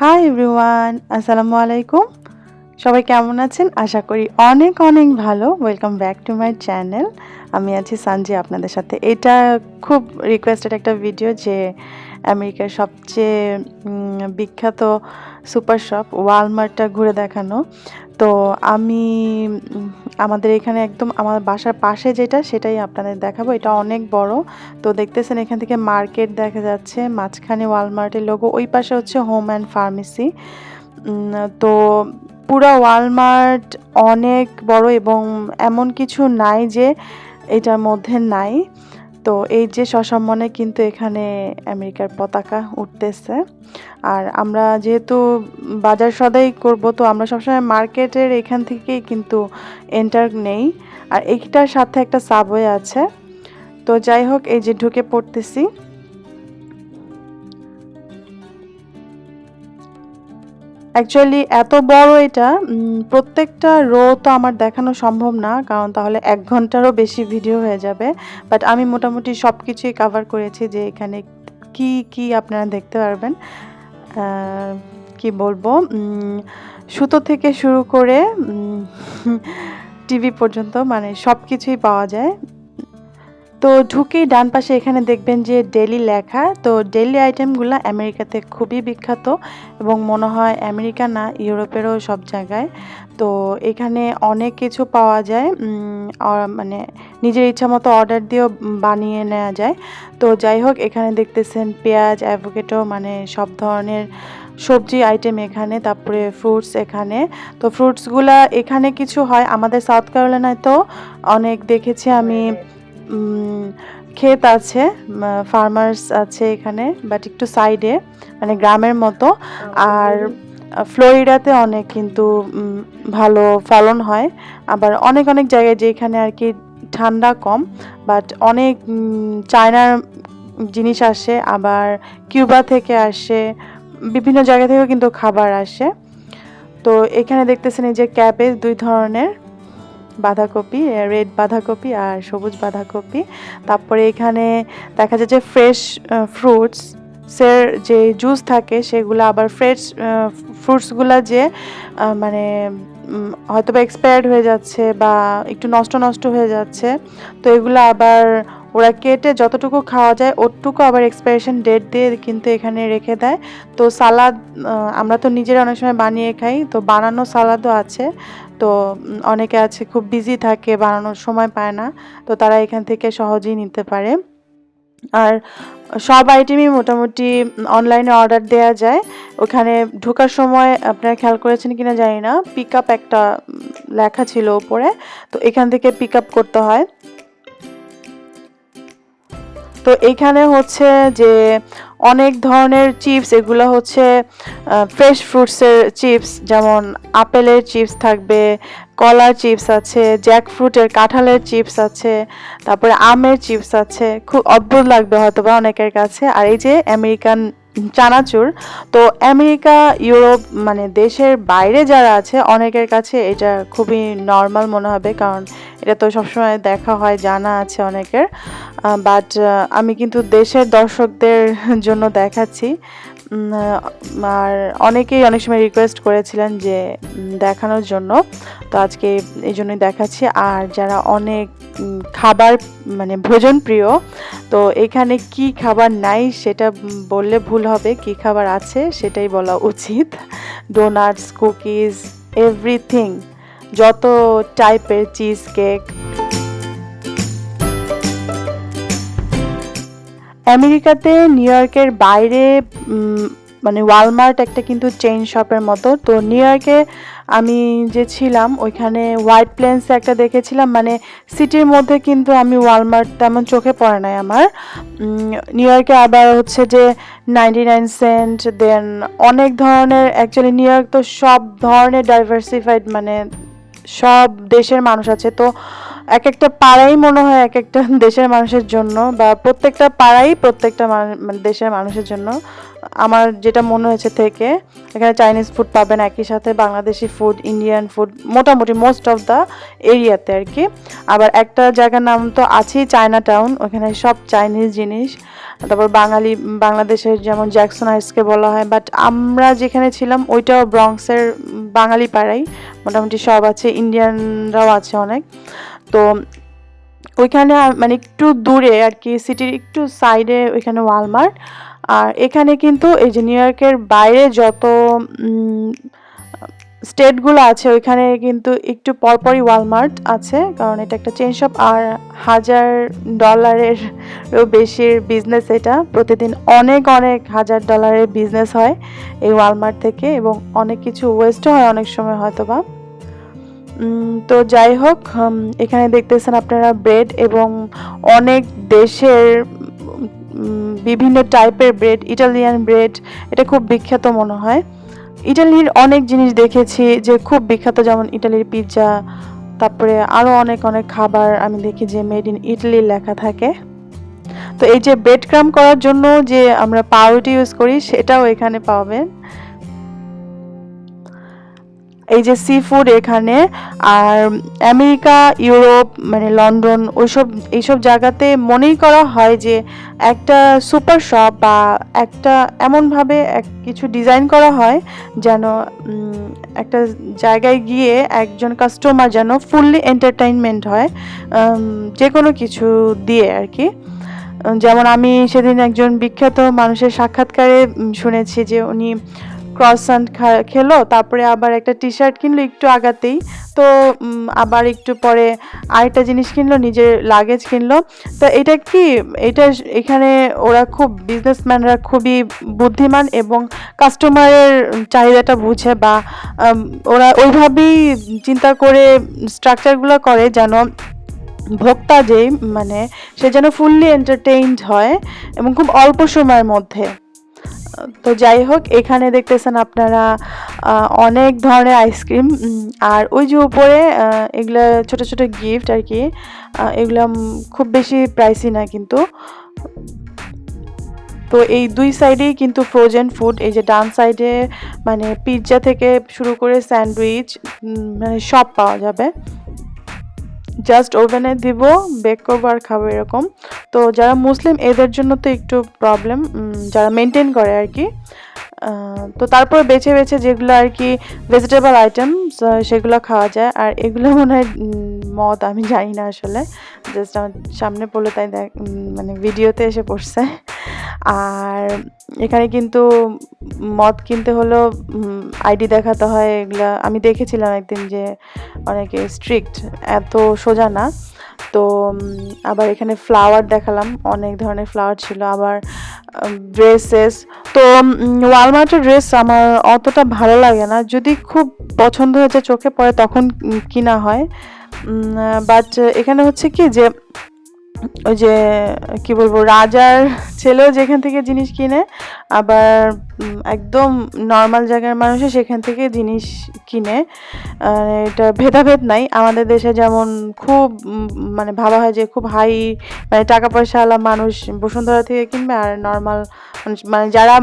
Hi everyone আসসালামু আলাইকুম সবাই কেমন আছেন? আশা করি অনেক অনেক ভালো। Welcome back to my channel আমি আছি সানজি আপনাদের সাথে। এটা খুব রিকোয়েস্টেড একটা ভিডিও যে আমেরিকার সবচেয়ে বিখ্যাত সুপার শপ, ওয়ালমার্টটা ঘুরে দেখানো। তো আমি আমাদের এখানে একদম আমার বাসার পাশে যেটা, সেটাই আপনাদের দেখাবো। এটা অনেক বড়। তো দেখতেছেন এখান থেকে মার্কেট দেখা যাচ্ছে, মাঝখানে ওয়ালমার্টের লোগো, ওই পাশে হচ্ছে হোম অ্যান্ড ফার্মেসি। তো পুরো ওয়ালমার্ট অনেক বড় এবং এমন কিছু নাই যে এটার মধ্যে নাই। তো এই যে সসম্মানে কিন্তু এখানে আমেরিকার পতাকা উঠতেছে। আর আমরা যেহেতু বাজার সদাই করব, তো আমরা সবসময় মার্কেটের এখান থেকেই কিন্তু এন্টার নেই। আর এইটার সাথে একটা সাবওয়ে আছে। তো যাই হোক, এই যে ঢুকে পড়তেছি। অ্যাকচুয়ালি এত বড় এটা প্রত্যেকটা রো তো আমার দেখানো সম্ভব না, কারণ তাহলে এক ঘন্টারও বেশি ভিডিও হয়ে যাবে। বাট আমি মোটামুটি সব কিছুই কাভার করেছি যে এখানে কি কি আপনারা দেখতে পারবেন। কি বলব? সুতো থেকে শুরু করে টিভি পর্যন্ত মানে সব কিছুই পাওয়া যায়। তো ঢুকেই ডান পাশে এখানে দেখবেন যে ডেলি লেখা। তো ডেলি আইটেমগুলো আমেরিকাতে খুবই বিখ্যাত এবং মনে হয় আমেরিকা না, ইউরোপেরও সব জায়গায়। তো এখানে অনেক কিছু পাওয়া যায়। মানে নিজের ইচ্ছা মতো অর্ডার দিয়েও বানিয়ে নেওয়া যায়। তো যাই হোক, এখানে দেখতেছেন পেঁয়াজ অ্যাভোকেটো মানে সব ধরনের সবজি আইটেম এখানে, তারপরে ফ্রুটস এখানে। তো ফ্রুটসগুলা এখানে কিছু হয়। আমাদের সাউথ ক্যারোলিনায় তো অনেক দেখেছি আমি। ক্ষেত আছে ফার্মার্স আছে এখানে বাট একটু সাইডে মানে গ্রামের মতো। আর ফ্লোরিডাতে অনেক কিন্তু ভালো ফলন হয়। আবার অনেক অনেক জায়গায় যেখানে আর কি ঠান্ডা কম বাট অনেক চায়নার জিনিস আসে, আবার কিউবা থেকে আসে, বিভিন্ন জায়গা থেকেও কিন্তু খাবার আসে। তো এখানে দেখতেছেন এই যে ক্যাবেজ দুই ধরনের। বাঁধাকপি রেড বাঁধাকপি আর সবুজ বাঁধাকপি। তারপরে এখানে দেখা যায় যে ফ্রেশ ফ্রুটস সের যে জুস থাকে সেগুলো আবার ফ্রেশ ফ্রুটসগুলো যে মানে হয়তো বা এক্সপায়ার্ড হয়ে যাচ্ছে বা একটু নষ্ট নষ্ট হয়ে যাচ্ছে। তো এগুলো আবার ওরা কেটে যতটুকু খাওয়া যায় ওটুকু আবার এক্সপায়ারেশন ডেট দিয়ে কিন্তু এখানে রেখে দেয়। তো সালাদ আমরা তো নিজেরা অনেক সময় বানিয়ে খাই, তো বানানো সালাদও আছে। তো অনেকে আছে খুব বিজি থাকে, বানানোর সময় পায় না, তো তারা এখান থেকে সহজেই নিতে পারে। আর সব আইটেমই মোটামুটি অনলাইনে অর্ডার দেওয়া যায়। ওখানে ঢোকার সময় আপনারা খেয়াল করেছেন কিনা জানি না পিক আপ একটা লেখা ছিল ওপরে, তো এখান থেকে পিক আপ করতে হয়। তো এইখানে হচ্ছে যে অনেক ধরনের চিপস, এগুলো হচ্ছে ফ্রেশ ফ্রুটসের চিপস, যেমন আপেলের চিপস থাকবে কলার চিপস আছে জ্যাক ফ্রুটের কাঁঠালের চিপস আছে, তারপরে আমের চিপস আছে। খুব অদ্ভুত লাগবে হয়তোবা অনেকের কাছে। আর এই যে আমেরিকান চানাচুর। তো আমেরিকা, ইউরোপ মানে দেশের বাইরে যারা আছে, অনেকের কাছে এটা খুবই নর্মাল মনে হবে, কারণ এটা তো সবসময় দেখা হয়, জানা আছে অনেকের। বাট আমি কিন্তু দেশের দর্শকদের জন্য দেখাচ্ছি। আর অনেকেই অনেক সময় রিকোয়েস্ট করেছিলেন যে দেখানোর জন্য। তো আজকে এই জন্যই দেখাচ্ছি। আর যারা অনেক খাবার মানে ভোজন প্রিয়, তো এখানে কি খাবার নাই সেটা বললে ভুল হবে, কি খাবার আছে সেটাই বলা উচিত। ডোনাটস কুকিজ এভরিথিং যত টাইপের চিজ কেক আমেরিকাতে নিউ ইয়র্কের বাইরে মানে ওয়ালমার্ট একটা কিন্তু চেইন শপের মতো। তো নিউ ইয়র্কে আমি যে ছিলাম, ওইখানে হোয়াইট প্লেন্সে একটা দেখেছিলাম মানে সিটির মধ্যে কিন্তু আমি ওয়ালমার্ট তেমন চোখে পড়ে নাই আমার। নিউ ইয়র্কে আবার হচ্ছে যে নাইনটি নাইন সেন্ট, দেন অনেক ধরনের অ্যাকচুয়ালি নিউ ইয়র্ক তো সব ধরনের ডাইভার্সিফাইড মানে সব দেশের মানুষ আছে। তো এক একটা পাড়াই মনে হয় এক একটা দেশের মানুষের জন্য বা প্রত্যেকটা পাড়াই প্রত্যেকটা দেশের মানুষের জন্য। আমার যেটা মনে হয়েছে থেকে, এখানে চাইনিজ ফুড পাবেন একই সাথে, বাংলাদেশি ফুড ইন্ডিয়ান ফুড মোটামুটি মোস্ট অফ দ্য এরিয়াতে আর কি। আবার একটা জায়গার নাম তো আছেই চায়না টাউন ওখানে সব চাইনিজ জিনিস। তারপর বাঙালি, বাংলাদেশের যেমন জ্যাকসন হাইসকে বলা হয় বাট আমরা যেখানে ছিলাম, ওইটাও ব্রঙ্কসের বাঙালি পাড়াই। মোটামুটি সব আছে ইন্ডিয়ানরাও আছে অনেক। তো ওইখানে মানে একটু দূরে আর কি সিটির একটু সাইডে ওইখানে ওয়ালমার্ট আর এখানে কিন্তু এই যে নিউ ইয়র্কের বাইরে যত স্টেটগুলো আছে, ওইখানে কিন্তু একটু পরপরই ওয়ালমার্ট আছে, কারণ এটা একটা চেন শপ আর হাজার ডলারেরও বেশির বিজনেস এটা। প্রতিদিন অনেক অনেক হাজার ডলারের বিজনেস হয় এই ওয়ালমার্ট থেকে, এবং অনেক কিছু ওয়েস্টও হয় অনেক সময় হয়তো বা তো যাই হোক এখানে দেখতেছেন আপনারা ব্রেড এবং অনেক দেশের বিভিন্ন টাইপের ব্রেড ইটালিয়ান ব্রেড এটা খুব বিখ্যাত মনে হয়। ইটালির অনেক জিনিস দেখেছি যে খুব বিখ্যাত, যেমন ইটালির পিৎজা তারপরে আরও অনেক অনেক খাবার আমি দেখি যে মেড ইন ইটালি লেখা থাকে। তো এই যে ব্রেড ক্রাম করার জন্য যে আমরা পাউরুটি ইউজ করি, সেটাও এখানে পাবেন। এই যে সি ফুড এখানে, আর আমেরিকা, ইউরোপ মানে লন্ডন, ওইসব, এইসব জায়গাতে মনেই করা হয় যে একটা সুপার শপ বা একটা এমনভাবে এক কিছু ডিজাইন করা হয় যেন একটা জায়গায় গিয়ে একজন কাস্টমার যেন ফুললি এন্টারটেইনমেন্ট হয় যে কোনো কিছু দিয়ে আর কি। যেমন আমি সেদিন একজন বিখ্যাত মানুষের সাক্ষাৎকারে শুনেছি যে উনি ক্রসান্ট খেলো, তারপরে আবার একটা টি শার্ট কিনলো একটু আগাতেই। তো আবার একটু পরে আরেকটা জিনিস কিনলো, নিজের লাগেজ কিনলো। তো এটা কি, এটা এখানে ওরা খুব বিজনেসম্যানরা খুবই বুদ্ধিমান এবং কাস্টমারের চাহিদাটা বুঝে বা ওরা ওইভাবেই চিন্তা করে স্ট্রাকচারগুলো করে যেন ভোক্তা যেই মানে সে যেন ফুললি এন্টারটেইনড হয় এবং খুব অল্প সময়ের মধ্যে। তো যাই হোক, এখানে দেখতেছেন আপনারা অনেক ধরনের আইসক্রিম আর ওই যে উপরে এগুলা ছোট ছোট গিফট আর কি এগুলা খুব বেশি প্রাইসই না কিন্তু। তো এই দুই সাইডেই কিন্তু ফ্রোজেন ফুড এই যে ডান সাইডে মানে পিৎজা থেকে শুরু করে স্যান্ডউইচ মানে সব পাওয়া যাবে। জাস্ট ওভেনে দিব বেক করব আর খাব এরকম। তো যারা মুসলিম, এদের জন্য তো একটু প্রবলেম যারা মেনটেন করে আর কি। তো তারপর বেছে বেছে যেগুলো আর কি ভেজিটেবল আইটেম সেগুলো খাওয়া যায়। আর এগুলো মনে হয় মদ, আমি জানি না আসলে। জাস্ট আমার সামনে পড়ল, তাই দেখ মানে ভিডিওতে এসে পড়ছে। আর এখানে কিন্তু মদ কিনতে হলেও আইডি দেখাতে হয়, এগুলা আমি দেখেছিলাম একদিন যে অনেকে স্ট্রিক্ট এত সোজা না। তো আবার এখানে ফ্লাওয়ার দেখালাম, অনেক ধরনের ফ্লাওয়ার ছিল, আবার ড্রেসেস তো ওয়ালমার্টের ড্রেস আমার অতটা ভালো লাগে না, যদি খুব পছন্দ হয়েছে, চোখে পড়ে, তখন কিনা হয়। বাট এখানে হচ্ছে কি যে ওই যে, কি বলব, রাজার ছেলেও যেখান থেকে জিনিস কিনে, আবার একদম নর্মাল জায়গার মানুষও সেখান থেকে জিনিস কিনে। এটা ভেদাভেদ নাই। আমাদের দেশে যেমন খুব মানে ভাবা হয় যে খুব হাই মানে টাকা পয়সাওয়ালা মানুষ বসুন্ধরা থেকে কিনবে আর নর্মাল মানে যারা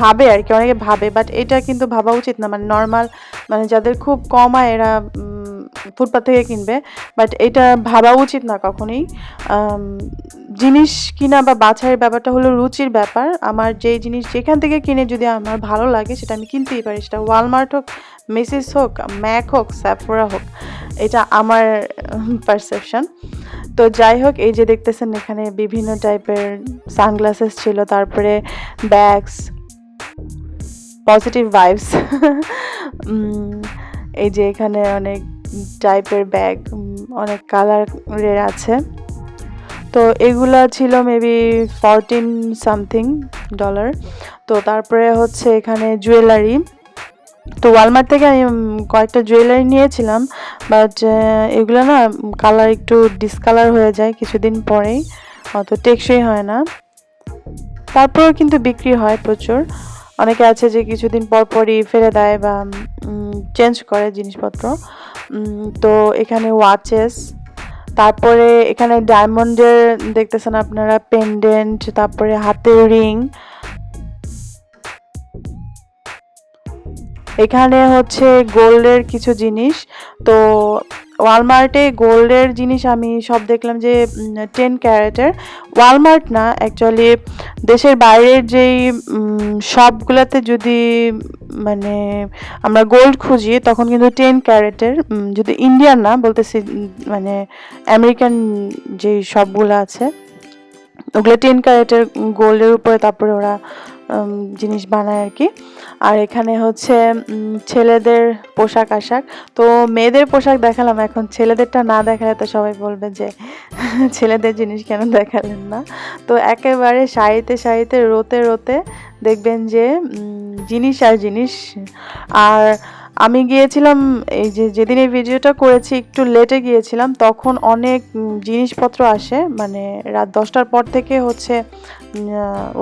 ভাবে আর কি, অনেকে ভাবে বাট এটা কিন্তু ভাবা উচিত না। মানে নর্মাল মানে যাদের খুব কম আয় এরা ফুটপাথ থেকে কিনবে বাট এটা ভাবা উচিত না কখনোই। জিনিস কিনা বা বাছাইয়ের ব্যাপারটা হলো রুচির ব্যাপার। আমার যেই জিনিস যেখান থেকে কিনে যদি আমার ভালো লাগে, সেটা আমি কিনতেই পারি। সেটা ওয়ালমার্ট হোক মেসিস হোক ম্যাক হোক স্যাফোরা হোক, এটা আমার পারসেপশন তো যাই হোক, এই যে দেখতেছেন এখানে বিভিন্ন টাইপের সানগ্লাসেস ছিল, তারপরে ব্যাগস পজিটিভ ভাইবস এই যে এখানে অনেক টাইপের ব্যাগ অনেক কালারের আছে। তো এগুলা ছিল মেবি ফরটিন সামথিং ডলার তো তারপরে হচ্ছে এখানে জুয়েলারি তো ওয়ালমার্ট থেকে আমি কয়েকটা জুয়েলারি নিয়েছিলাম বাট এগুলো না কালার একটু ডিসকালার হয়ে যায় কিছুদিন পরেই, অত টেকসই হয় না। তারপরেও কিন্তু বিক্রি হয় প্রচুর। অনেকে আছে যে কিছুদিন পর পরই ফেলে দেয় বা চেঞ্জ করে জিনিসপত্র। তো এখানে ওয়াচেস তারপরে এখানে ডায়মন্ডের দেখতেছেন আপনারা পেন্ডেন্ট তারপরে হাতের রিং এখানে হচ্ছে গোল্ডের কিছু জিনিস। তো ওয়ালমার্টে গোল্ডের জিনিস আমি সব দেখলাম যে টেন ক্যারেটের। ওয়ালমার্ট না অ্যাকচুয়ালি দেশের বাইরের যেই শপগুলোতে যদি মানে আমরা গোল্ড খুঁজি, তখন কিন্তু টেন ক্যারেটের যদি ইন্ডিয়ান না, বলতেছি মানে আমেরিকান যেই শপগুলো আছে, ওগুলো টেন ক্যারেটের গোল্ডের উপরে তারপরে ওরা জিনিস বানায় আর কি। আর এখানে হচ্ছে ছেলেদের পোশাক আশাক। তো মেয়েদের পোশাক দেখালাম এখন। ছেলেদেরটা না দেখালে তো সবাই বলবে যে, ছেলেদের জিনিস কেন দেখালেন না? তো একেবারে শাড়িতে শাড়িতে, রোতে রোতে দেখবেন যে জিনিস আর জিনিস। আর আমি গিয়েছিলাম, এই যে যেদিন এই ভিডিওটা করেছি, একটু লেটে গিয়েছিলাম, তখন অনেক জিনিসপত্র আসে মানে রাত দশটার পর থেকে হচ্ছে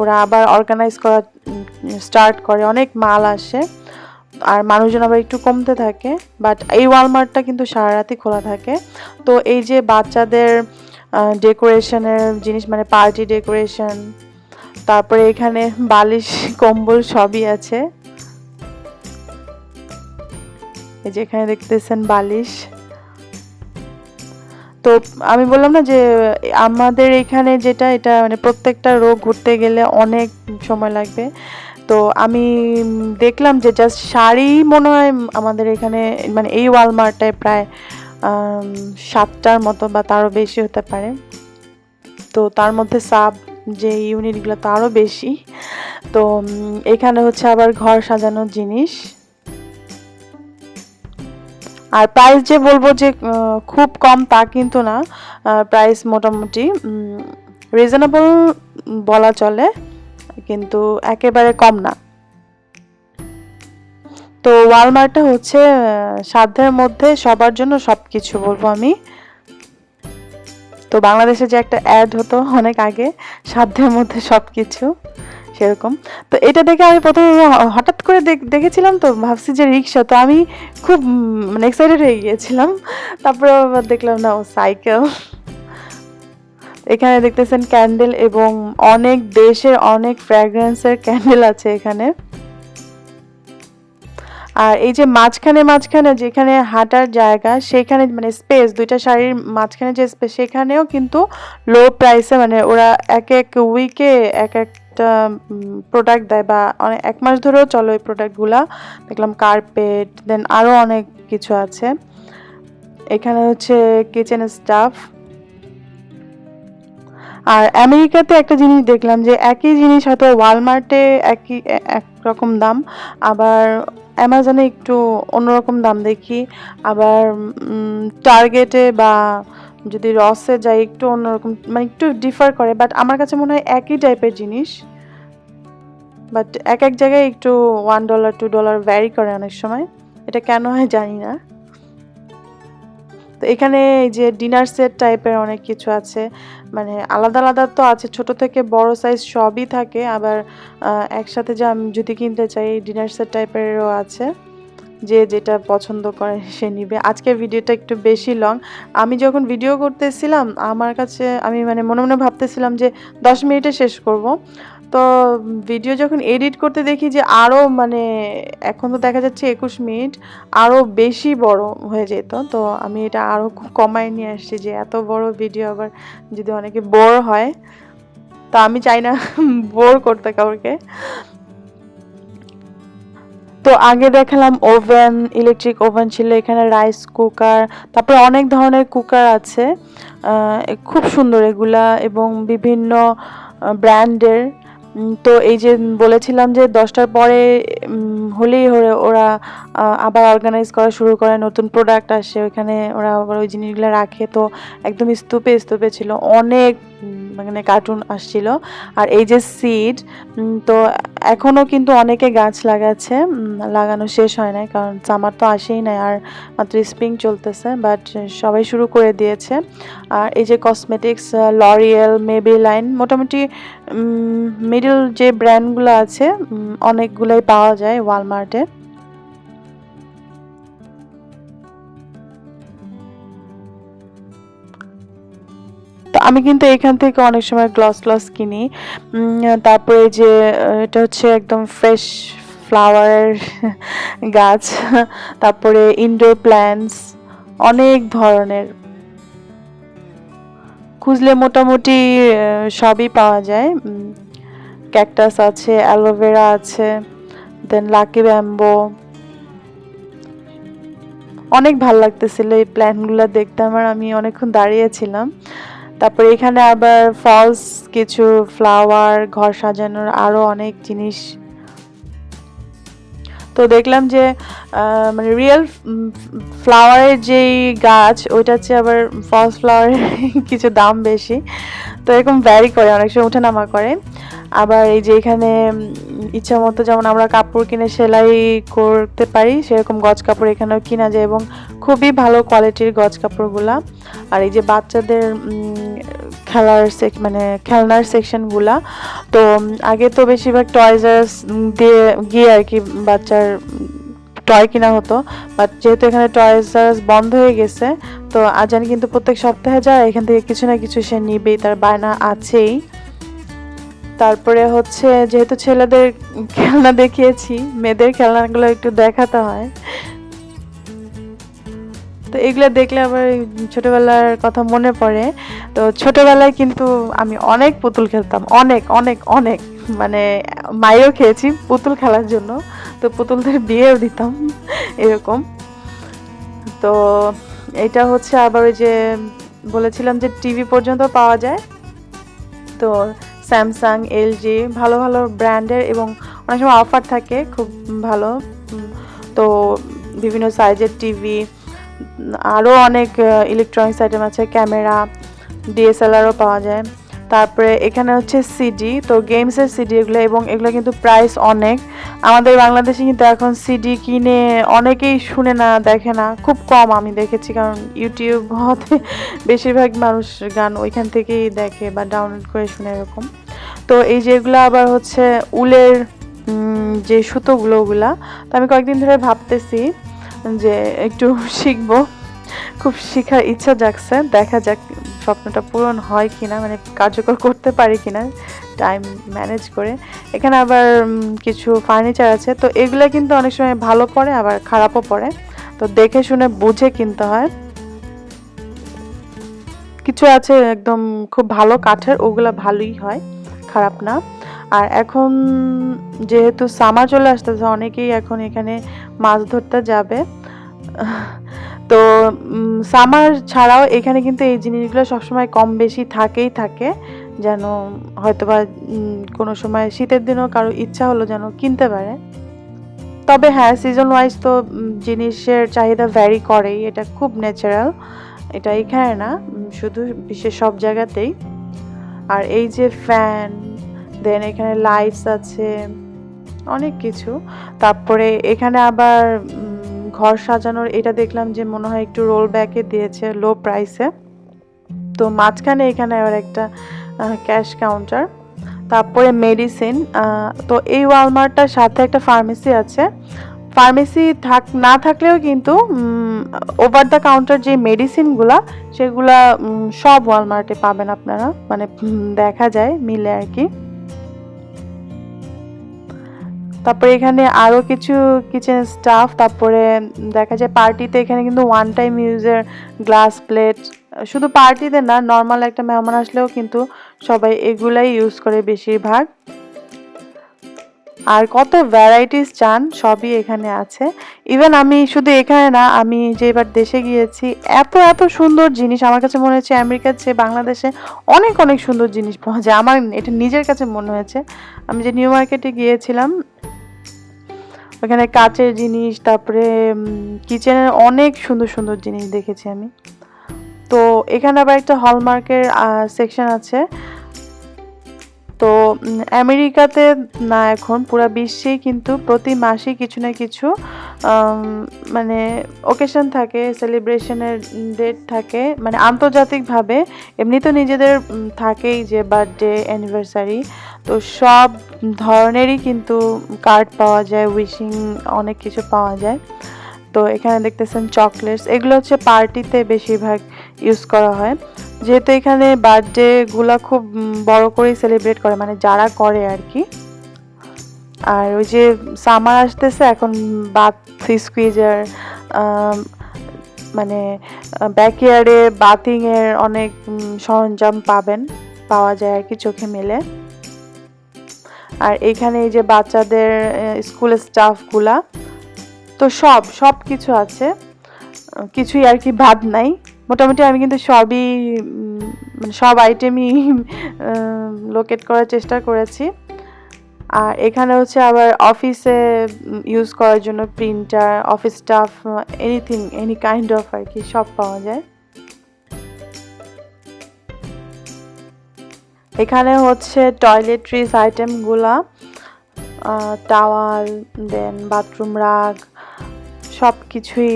ওরা আবার অর্গানাইজ করা স্টার্ট করে, অনেক মাল আসে, আর মানুষজন আবার একটু কমতে থাকে বাট এই ওয়ালমার্টটা কিন্তু সারা রাতই খোলা থাকে, তো এই যে বাচ্চাদের ডেকোরেশনের জিনিস মানে পার্টি ডেকোরেশন তারপরে এখানে বালিশ, কম্বল সবই আছে এই যে এখানে দেখতেছেন বালিশ। তো আমি বললাম না যে, আমাদের এখানে যেটা, এটা মানে প্রত্যেকটা রোগ ঘুরতে গেলে অনেক সময় লাগবে। তো আমি দেখলাম যে জাস্ট শাড়ি মনে হয় আমাদের এখানে মানে এই ওয়ালমার্টটায় প্রায় সাতটার মতো বা তারও বেশি হতে পারে। তো তার মধ্যে সাব, যে ইউনিটগুলো তারও বেশি। তো এখানে হচ্ছে আবার ঘর সাজানোর জিনিস। আর প্রাইস যে বলব যে খুব কম তা কিন্তু না। প্রাইস মোটামুটি রিজনেবল বলা চলে, কিন্তু একেবারে কম না। তো ওয়ালমার্টটা হচ্ছে সাধ্যের মধ্যে সবার জন্য সব কিছু বলব আমি। তো বাংলাদেশে যে একটা অ্যাড হতো অনেক আগে, সাধ্যের মধ্যে সব কিছু সেরকম তো এটা দেখে আমি প্রথমে হঠাৎ করে দেখেছিলাম তো, ভাবছি যে রিক্সা। তো আমি খুব মানে এক্সাইটেড হয়ে গিয়েছিলাম। তারপরে দেখলাম, না, ও সাইকেল। এখানে দেখতেছেন ক্যান্ডেল এবং অনেক দেশের অনেক ফ্র্যাগ্রেন্সের ক্যান্ডেল আছে এখানে। আর এই যে মাঝখানে মাঝখানে যেখানে হাঁটার জায়গা, সেখানে মানে স্পেস দুইটা শাড়ির মাঝখানে যে স্পেস সেখানেও কিন্তু লো প্রাইসে মানে ওরা এক এক উইকে এক একটা প্রোডাক্ট দেয় বা অনেক এক মাস ধরেও চলো এই প্রোডাক্টগুলা দেখলাম কার্পেট দেন আরও অনেক কিছু আছে। এখানে হচ্ছে কিচেন স্টাফ আর আমেরিকাতে একটা জিনিস দেখলাম যে একই জিনিস হয়তো ওয়ালমার্টে একই এক রকম দাম। আবার অ্যামাজনে একটু অন্যরকম দাম দেখি। আবার টার্গেটে বা যদি রসে যাই একটু অন্যরকম মানে একটু ডিফার করে বাট আমার কাছে মনে হয় একই টাইপের জিনিস। বাট এক এক জায়গায় একটু one dollar two dollar vary করে অনেক সময়। এটা কেন হয় জানি না। তো এখানে এই যে ডিনার সেট টাইপের অনেক কিছু আছে। মানে আলাদা আলাদা তো আছে, ছোট থেকে বড় সাইজ সবই থাকে। আবার একসাথে যে আমি যদি কিনতে চাই ডিনার সেট টাইপেরও আছে। যে যেটা পছন্দ করে সে নিবে। আজকের ভিডিওটা একটু বেশি লং আমি যখন ভিডিও করতেছিলাম, আমার কাছে আমি মানে মনে মনে ভাবতেছিলাম যে দশ মিনিটে শেষ করব। তো ভিডিও যখন এডিট করতে দেখি যে আরও মানে এখন তো দেখা যাচ্ছে একুশ মিনিট আরও বেশি বড় হয়ে যেত। তো আমি এটা আরও কমায় নিয়ে আসছি যে এত বড় ভিডিও আবার যদি অনেকে বোর হয়, তো আমি চাই না বোর করতে কাউকে। তো আগে দেখালাম ওভেন, ইলেকট্রিক ওভেন ছিল, এখানে রাইস কুকার, তারপরে অনেক ধরনের কুকার আছে খুব সুন্দর এগুলা এবং বিভিন্ন ব্র্যান্ডের। তো এই যে বলেছিলাম যে দশটার পরে হলেই ওরা আবার অর্গানাইজ করা শুরু করে, নতুন প্রোডাক্ট আসে ওইখানে ওরা আবার ওই জিনিসগুলো রাখে। তো একদম স্তূপে স্তূপে ছিল। অনেক মানে কার্টুন আসছিল। আর এই যে সিড তো এখনও কিন্তু অনেকে গাছ লাগাচ্ছে লাগানো শেষ হয় নাই কারণ সামার তো আসেই নাই আর মাত্র স্প্রিং চলতেছে বাট সবাই শুরু করে দিয়েছে। আর এই যে কসমেটিক্স লরিয়েল মেবি লাইন মোটামুটি মিডল যে ব্র্যান্ডগুলো আছে অনেকগুলোই পাওয়া যায় ওয়ালমার্টে আমি কিন্তু এখান থেকে অনেক সময় গ্লস গ্লস কিনি। তারপরে যে এটা হচ্ছে একদম ফ্রেশ ফ্লাওয়ারের গাছ, তারপরে ইনডোর প্ল্যান্টস অনেক ধরনের। খুঁজলে মোটামুটি সবই পাওয়া যায়। ক্যাকটাস আছে অ্যালোভেরা আছে দেন লাকি ব্যাম্বো অনেক ভালো লাগতেছিল এই প্ল্যান্টগুলো দেখতে, আমার আমি অনেকক্ষণ দাঁড়িয়েছিলাম তারপরে এখানে আবার ফলস কিছু ফ্লাওয়ার ঘর সাজানোর আরও অনেক জিনিস। তো দেখলাম যে মানে রিয়েল ফ্লাওয়ারের যেই গাছ ওইটা হচ্ছে আবার ফলস ফ্লাওয়ারের কিছু দাম বেশি। তো এরকম ভ্যারি করে, অনেক সময় উঠে নামা করে। আবার এই যে এখানে ইচ্ছা মতো যেমন আমরা কাপড় কিনে সেলাই করতে পারি, সেরকম গজ কাপড় এখানেও কিনা যায় এবং খুবই ভালো কোয়ালিটির গজ কাপড়গুলা। আর এই যে বাচ্চাদের খেলার সেক মানে খেলনার সেকশনগুলা তো আগে তো বেশিরভাগ টয়জার্স দিয়ে, গিয়ে আর কি বাচ্চার টয় কিনা হতো। বাট যেহেতু এখানে টয়জার্স বন্ধ হয়ে গেছে, তো আজান কিন্তু প্রত্যেক সপ্তাহে যায়, এখান থেকে কিছু না কিছু সে নিবেই, তার বায়না আছেই। তারপরে হচ্ছে যেহেতু ছেলেদের খেলনা দেখিয়েছি, মেয়েদের খেলনাগুলো একটু দেখাতে হয়। তো এগুলো দেখলে আবার ছোটবেলার কথা মনে পড়ে। তো ছোটবেলায় কিন্তু আমি অনেক পুতুল খেলতাম, অনেক অনেক অনেক। মানে মায়েও খেয়েছি পুতুল খেলার জন্য, তো পুতুলদের বিয়েও দিতাম, এরকম। তো এটা হচ্ছে আবার ওই যে বলেছিলাম যে টিভি পর্যন্ত পাওয়া যায়। তো স্যামসাং এলজি ভালো ভালো ব্র্যান্ডের এবং অনেক সময় অফার থাকে, খুব ভালো। তো বিভিন্ন সাইজের টিভি আরও অনেক ইলেকট্রনিক্স আইটেম আছে, ক্যামেরা ডিএসএলআরও পাওয়া যায়। তারপরে এখানে হচ্ছে সিডি তো গেমসের সিডি এগুলো এবং এগুলো কিন্তু প্রাইস অনেক। আমাদের বাংলাদেশে কিন্তু এখন সিডি কিনে অনেকেই শুনে না, দেখে না। খুব কম আমি দেখেছি, কারণ ইউটিউব হতে বেশিরভাগ মানুষ গান ওইখান থেকেই দেখে বা ডাউনলোড করে শুনে এরকম। তো এই যেগুলো আবার হচ্ছে উলের যে সুতোগুলো ওগুলা, তো আমি কয়েকদিন ধরে ভাবতেছি যে একটু শিখব। খুব শেখার ইচ্ছা জাগছে। দেখা যাক স্বপ্নটা পূরণ হয় কিনা মানে কার্যকর করতে পারি কিনা টাইম ম্যানেজ করে। এখানে আবার কিছু ফার্নিচার আছে। তো এগুলো কিন্তু অনেক সময় ভালো পড়ে, আবার খারাপও পড়ে। তো দেখে শুনে বুঝে কিনতে হয়। কিছু আছে একদম খুব ভালো কাঠের, ওগুলা ভালোই হয়, খারাপ না। আর এখন যেহেতু সামার চলে আসতেছে, অনেকেই এখন এখানে মাছ ধরতে যাবে। তো সামার ছাড়াও এখানে কিন্তু এই জিনিসগুলো সবসময় কম বেশি থাকেই থাকে। যেন হয়তোবা কোনো সময় শীতের দিনও কারও ইচ্ছা হলো যেন কিনতে পারে। তবে হ্যাঁ সিজন ওয়াইজ তো জিনিসের চাহিদা ভ্যারি করেই। এটা খুব ন্যাচারাল এটা এখানে না। শুধু বিশ্বের সব জায়গাতেই। আর এই যে ফ্যান দেন এখানে লাইটস আছে, অনেক কিছু। তারপরে এখানে আবার ঘর সাজানোর, এটা দেখলাম যে মনে হয় একটু রোল ব্যাকে দিয়েছে লো প্রাইসে তো মাঝখানে এখানে আবার একটা ক্যাশ কাউন্টার তারপরে মেডিসিন তো এই ওয়ালমার্টটার সাথে একটা ফার্মেসি আছে। ফার্মেসি থাক, না থাকলেও কিন্তু ওভার দ্য কাউন্টার যে মেডিসিনগুলা সেগুলা সব ওয়ালমার্টে পাবেন আপনারা। মানে দেখা যায়, মিলে আর কি। তারপরে এখানে আরও কিছু কিচেন স্টাফ তারপরে দেখা যায় পার্টিতে এখানে কিন্তু ওয়ান টাইম ইউজের গ্লাস প্লেট শুধু পার্টিতে না নর্মাল একটা মেহমান আসলেও কিন্তু সবাই এগুলাই ইউজ করে বেশিরভাগ। আর কত ভ্যারাইটিস চান, সবই এখানে আছে। ইভেন আমি শুধু এখানে না, আমি যে এবার দেশে গিয়েছি, এত এত সুন্দর জিনিস আমার কাছে মনে হচ্ছে আমেরিকার চেয়ে বাংলাদেশে অনেক অনেক সুন্দর জিনিস পাওয়া যায়। আমার, এটা নিজের কাছে মনে হয়েছে। আমি যে নিউ মার্কেটে গিয়েছিলাম ওখানে কাচের জিনিস, তারপরে কিচেনের অনেক সুন্দর সুন্দর জিনিস দেখেছি আমি। তো এখানে আবার একটা হলমার্কের সেকশন আছে। তো আমেরিকাতে না এখন, পুরো বিশ্বেই কিন্তু প্রতি মাসে কিছু না কিছু মানে ওকেশন থাকে সেলিব্রেশনের ডেট থাকে মানে আন্তর্জাতিকভাবে এমনি তো নিজেদের থাকেই যে বার্থডে অ্যানিভার্সারি তো সব ধরনেরই কিন্তু কার্ড পাওয়া যায় উইশিং অনেক কিছু পাওয়া যায়। তো এখানে দেখতেছেন চকলেটস এগুলো হচ্ছে পার্টিতে বেশিরভাগ ইউজ করা হয়। যেহেতু এখানে বার্থডে গুলা খুব বড় করে সেলিব্রেট করে মানে যারা করে আর কি আর ওই যে সামার আসতেছে, এখন বাথ স্কুইজার মানে ব্যাকয়ার্ডে বাথিং এর অনেক সরঞ্জাম পাবেন, পাওয়া যায় আর কি চোখে মেলে। আর এখানে এই যে বাচ্চাদের স্কুলের স্টাফগুলা তো সব সব কিছু আছে। কিছুই আর কি বাদ নাই। মোটামুটি আমি কিন্তু সবই মানে সব আইটেমই লোকেট করার চেষ্টা করেছি। আর এখানে হচ্ছে আবার অফিসে ইউজ করার জন্য printer office staff anything any kind of আর কি, সব পাওয়া যায়। এখানে হচ্ছে টয়লেট্রিজ আইটেমগুলা টাওয়াল দেন বাথরুম রাগ সব কিছুই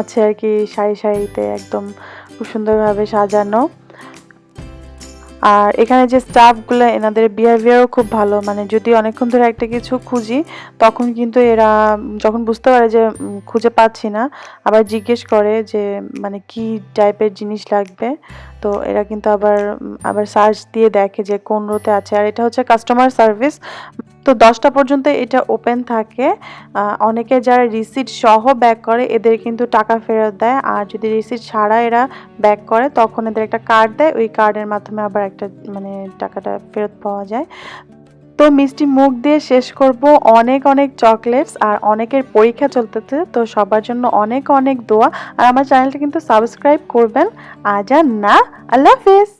আছে আর কি সারি সারিতে একদম খুব সুন্দরভাবে সাজানো। আর এখানে যে স্টাফগুলো, এনাদের বিহেভিয়ারও খুব ভালো। মানে যদি অনেকক্ষণ ধরে একটা কিছু খুঁজি, তখন কিন্তু এরা যখন বুঝতে পারে যে খুঁজে পাচ্ছি না, আবার জিজ্ঞেস করে যে মানে কি টাইপের জিনিস লাগবে। তো এরা কিন্তু আবার আবার সার্চ দিয়ে দেখে যে কোন রোতে আছে। আর এটা হচ্ছে কাস্টমার সার্ভিস তো দশটা পর্যন্ত এটা ওপেন থাকে। অনেকে যারা রিসিট সহ ব্যাক করে, এদের কিন্তু টাকা ফেরত দেয়। আর যদি রিসিট ছাড়া এরা ব্যাক করে, তখন এদের একটা কার্ড দেয়। ওই কার্ডের মাধ্যমে আবার একটা মানে টাকাটা ফেরত পাওয়া যায়। তো মিষ্টি মুখ দিয়ে শেষ করব অনেক অনেক চকলেটস আর অনেকের পরীক্ষা চলতেছে, তো সবার জন্য অনেক অনেক দোয়া। আর আমার চ্যানেলটা কিন্তু সাবস্ক্রাইব করবেন। আজ না, আল্লাহ হাফেজ।